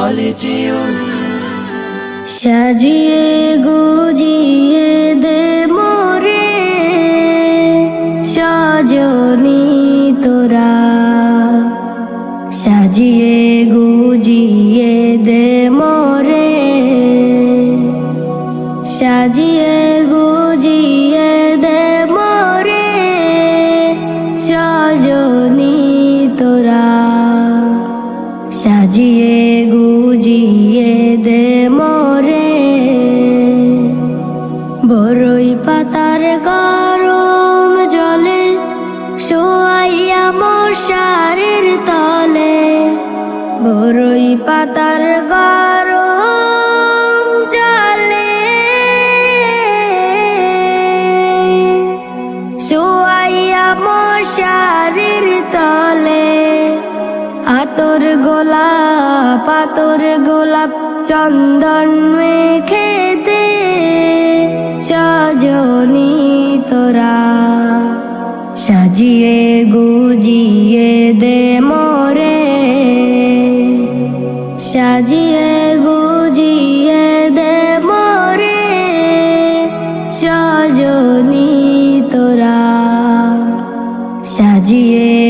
হলে চিউন সাজিয়ে গুজিয়ে দে মোরে, সজনি তোরা। সাজিয়ে গুজিয়ে দে মোরে, সাজিয়ে গুজিয়ে দে মোরে, সজনি তোরা। সাজিয়ে গুজিয়ে দে মোরে। বরই পাতার গরম জলে শোয়াইয়া মশারের তলে। বরই পাতার গরম জলে শোয়াইয়া মশারির তলে। আতর গোলাপ আতর গোলাপ চন্দন মেখে দে সজনি তোরা। সাজিয়ে গুজিয়ে দে মোরে। সাজিয়ে গুজিয়ে দে মরে। সজনি তোরা। সাজিয়ে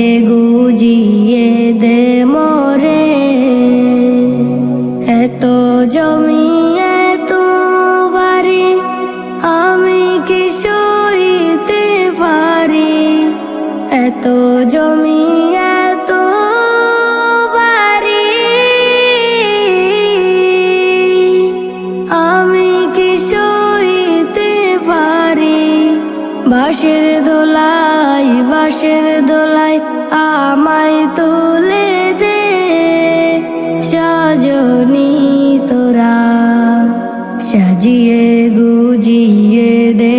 এত জমি, এত বাড়ি। আমি কি সইতে পারি? বাঁশের দোলাই বাঁশের দোলাই আমায় তুলে দে। সজনি তোরা, সাজিয়ে গুজিয়ে দে